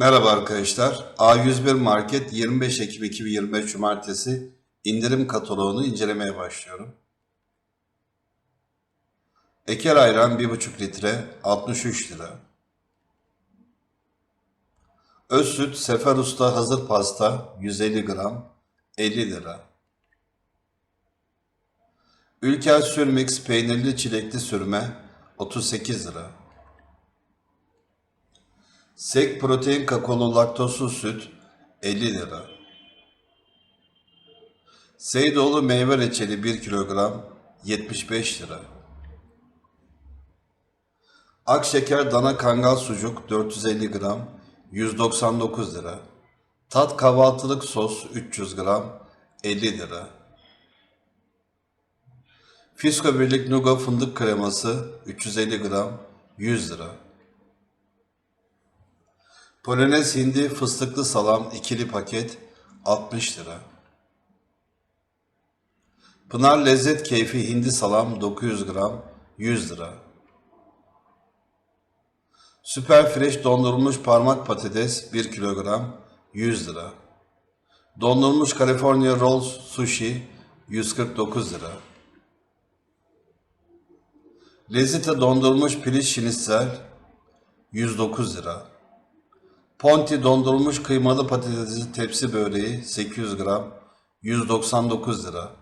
Merhaba arkadaşlar. A101 Market 25 Ekim 2025 Cumartesi indirim kataloğunu incelemeye başlıyorum. Eker ayran 1,5 litre 63 lira. Öz süt Sefer Usta hazır pasta 150 gram 50 lira. Ülker Sürmix peynirli çilekli sürme 38 lira. Sek protein kakaolu laktozsuz süt 50 lira. Seydoğlu meyve reçeli 1 kilogram 75 lira. Akşeker dana kangal sucuk 450 gram 199 lira. Tat kahvaltılık sos 300 gram 50 lira. Fisko Birlik Nuga fındık kreması 350 gram 100 lira. Polonez hindi fıstıklı salam ikili paket 60 lira. Pınar Lezzet Keyfi hindi salam 900 gram 100 lira. Süper Fresh dondurulmuş parmak patates 1 kilogram 100 lira. Dondurulmuş California Rolls Sushi 149 lira. Lezzete dondurulmuş piliç şinitsel 109 lira. Ponti dondurulmuş kıymalı patatesli tepsi böreği 800 gram 199 lira.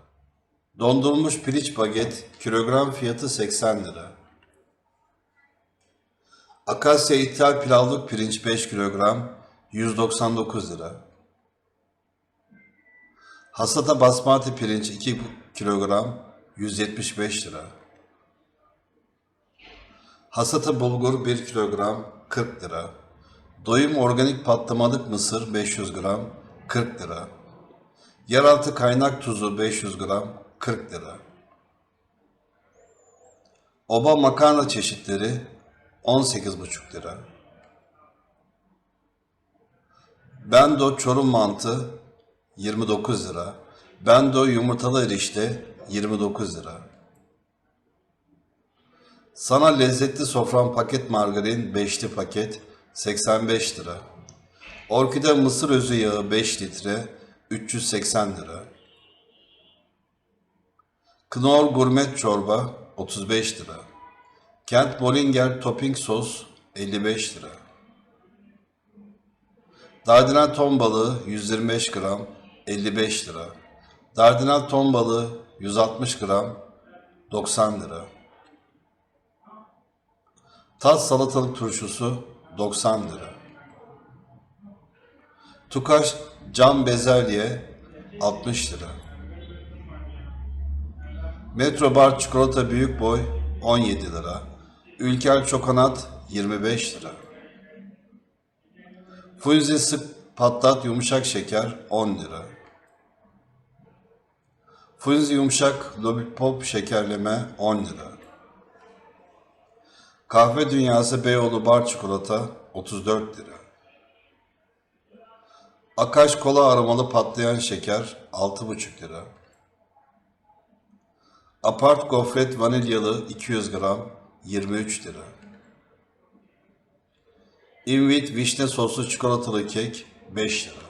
Dondurulmuş piliç baget kilogram fiyatı 80 lira. Akasya ithal pilavlık pirinç 5 kilogram 199 lira. Hasata basmati pirinç 2 kilogram 175 lira. Hasata bulgur 1 kilogram 40 lira. Doyum organik patlamalık mısır 500 gram 40 lira. Yeraltı kaynak tuzu 500 gram 40 lira. Oba makarna çeşitleri 18,5 lira. Bendo çorum mantı 29 lira. Bendo yumurtalı erişte 29 lira. Sana lezzetli sofran paket margarin 5'li paket 85 lira. Orkide mısır özü yağı 5 litre 380 lira. Knorr gurmet çorba 35 lira. Kent Bollinger topping sos 55 lira. Dardinal ton balığı 125 gram 55 lira. Dardinal ton balığı 160 gram 90 lira. Tat salatalık turşusu 90 lira. Tukaş cam bezelye 60 lira. Metro Bar çikolata büyük boy 17 lira. Ülker çokonat 25 lira. Funzi sık patlat yumuşak şeker 10 lira. Funzi yumuşak lollipop şekerleme 10 lira. Kahve Dünyası Beyoğlu Bar Çikolata 34 lira. Akaş Kola aromalı patlayan şeker 6,5 lira. Apart Gofret vanilyalı 200 gram 23 lira. Invit vişne soslu çikolatalı kek 5 lira.